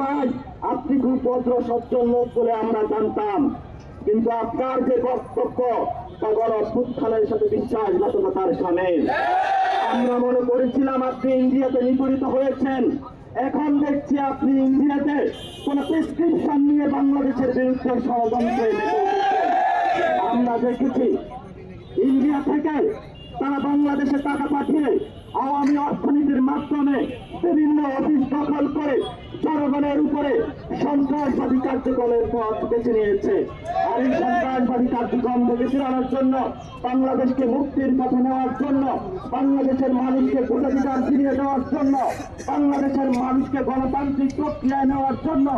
ভাই আপনি ভদ্র সজ্জন লোক বলে আমরা জানতাম। কিন্তু আপনার যে বক্তব্য, তা গণ অভ্যুত্থানের সাথে সামিল। আমরা মনে করেছিলাম আপনি ইন্ডিয়াতে হয়েছেন। এখন দেখছি আপনি ইন্ডিয়াতে কোন প্রেসক্রিপশন নিয়ে বাংলাদেশের বিরুদ্ধে ষড়যন্ত্রে আমরা দেখেছি ইন্ডিয়া থেকে তারা বাংলাদেশে টাকা পাঠিয়ে আওয়ামী অর্থনীতির মাধ্যমে বিভিন্ন দখল করে জনগণের উপরে সন্ত্রাসবাদী কার্যক্রমের পথ বেছে নিয়েছে। আর এই সন্ত্রাসবাদী কার্যক্রম থেকে ফেরানোর জন্য, বাংলাদেশকে মুক্তির পথে নেওয়ার জন্য, বাংলাদেশের মানুষকে ভোটাধিকার ফিরিয়ে দেওয়ার জন্য, বাংলাদেশের মানুষকে গণতান্ত্রিক প্রক্রিয়ায় নেওয়ার জন্য,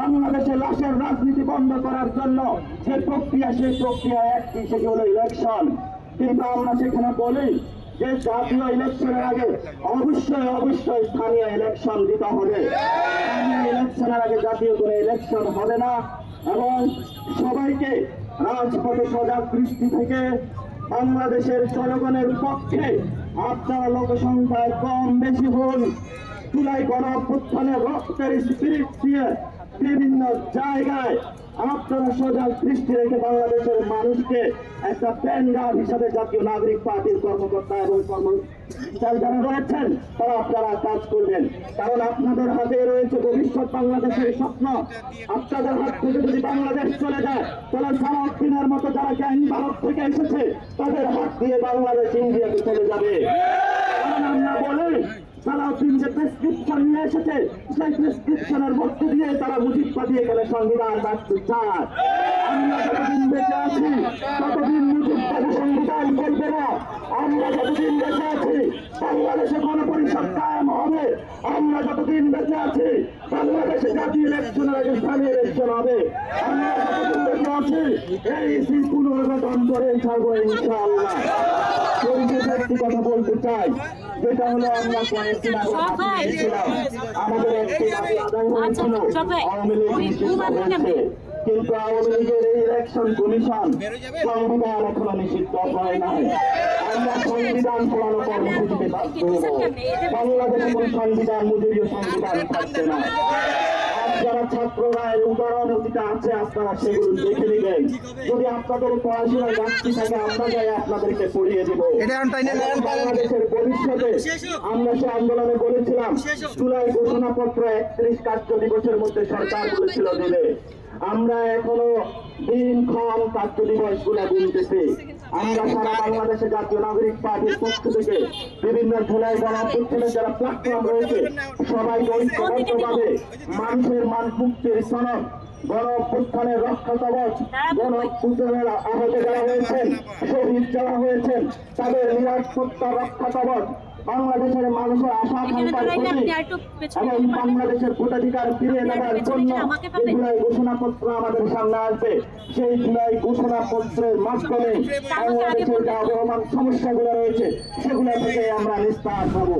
বাংলাদেশে লাশের রাজনীতি বন্ধ করার জন্য যে প্রক্রিয়া, সেই প্রক্রিয়া একটি, সেটি হলো ইলেকশন কিন্তু আমরা সেখানে বলি যে জাতীয় ইলেকশনের আগে অবশ্যই অবশ্যই স্থানীয় ইলেকশন দিতে হবে। স্থানীয় ইলেকশনের আগে জাতীয় কোনো ইলেকশন হবে না এবং সবাইকে রাজপথে সজাগ দৃষ্টি থেকে বাংলাদেশের জনগণের পক্ষে আপনারা লোকসংখ্যায় কম বেশি হন। জুলাই গণ অভ্যুত্থানের রক্তের স্পিরিট দিয়ে বিভিন্ন জায়গায় আপনারা সজাগ দৃষ্টি রেখে বাংলাদেশের মানুষকে একটা প্যান্ডার হিসাবে জাতীয় নাগরিক পার্টির কর্মকর্তা এবং কর্মচারী যারা রয়েছেন, তারা আপনারা কাজ করবেন। কারণ আপনাদের হাতে রয়েছে ভবিষ্যৎ বাংলাদেশের স্বপ্ন। আপনাদের হাত থেকে যদি বাংলাদেশ চলে যায়, তাহলে সারাদিনের মতো যারা জ্ঞান ভারত থেকে এসেছে, তাদের হাত দিয়ে বাংলাদেশ ইন্ডিয়াতে চলে যাবে। কারণ আমরা বলি সালাউদ্দিন যে প্রেসক্রিপশন নিয়ে এসেছে, সেই প্রেসক্রিপশনের মধ্যে দিয়ে তারা মুজিববাদী এখানে সংবিধান রাখতে চায়। আমরা যতদিন বেঁচে আছি, ততদিন মুজিববাদী সংবিধান করবে না। আমরা যতদিন বেঁচে আছি, বাংলাদেশে গণপরিষদ কায়েম হবে। আমরা যতদিন বেঁচে আছি, বাংলাদেশে জাতীয় ইলেকশনের আগে স্থানীয় ইলেকশন হবে। আমরা যতদিন বেঁচে আছি, এই সি পুনর্গঠন করে ছাড়বো ইনশাআল্লাহ। পরিশেষে একটি কথা বলতে চাই যেটা হলো আমরা কয়েকদিন আগে আমাদের একটি আচ্ছা। আওয়ামী লীগ? কিন্তু আওয়ামী লীগের এই ইলেকশন কমিশন সংবিধান এখনও নিষিদ্ধ হয় নাই। আমরা সংবিধান পড়ানো কর্মসূচিতে বাধ্য হব। বাংলাদেশে কোন সংবিধান মুজিবীয় সংবিধান থাকবে না। যারা ছাত্ররা এর উদাহরণ অতীতে আছে আপনারা সেগুলো দেখে নেবেন যদি আপনাদের পড়াশোনায় ঘাটতি থাকে আমরা যাই আপনাদেরকে পড়িয়ে দেব। বাংলাদেশের ভবিষ্যতে আমরা সে আন্দোলনে বলেছিলাম জুলাই ঘোষণাপত্র একত্রিশ কার্য দিবসের মধ্যে সরকার বলেছিল দেবে আমরা এখনও দিন ক্ষণ কার্য দিবসগুলা গুনতেছি আমরা সারা জাতীয় নাগরিক পার্টির পক্ষ থেকে বিভিন্ন জুলাই গণঅভ্যুত্থানের যারা প্ল্যাটফর্ম রয়েছে সবাই ঐক্যবদ্ধভাবে মানুষের মান মুক্তির সনদ গণ অভ্যুত্থানের রক্ষা কবচ গণ অভ্যুত্থানের আহত যারা হয়েছেন শহীদ যারা হয়েছেন তাদের নিরাপত্তা রক্ষা কবচ বাংলাদেশের মানুষের আশা আকাঙ্ক্ষার প্রতি এবং বাংলাদেশের ভোটাধিকার ফিরে দেওয়ার জন্য জুলাই ঘোষণাপত্র আমাদের সামনে আসবে। সেই জুলাই ঘোষণাপত্রের মাধ্যমে বাংলাদেশের যে আবহমান সমস্যাগুলো রয়েছে সেগুলো থেকে আমরা নিস্তার পাবো।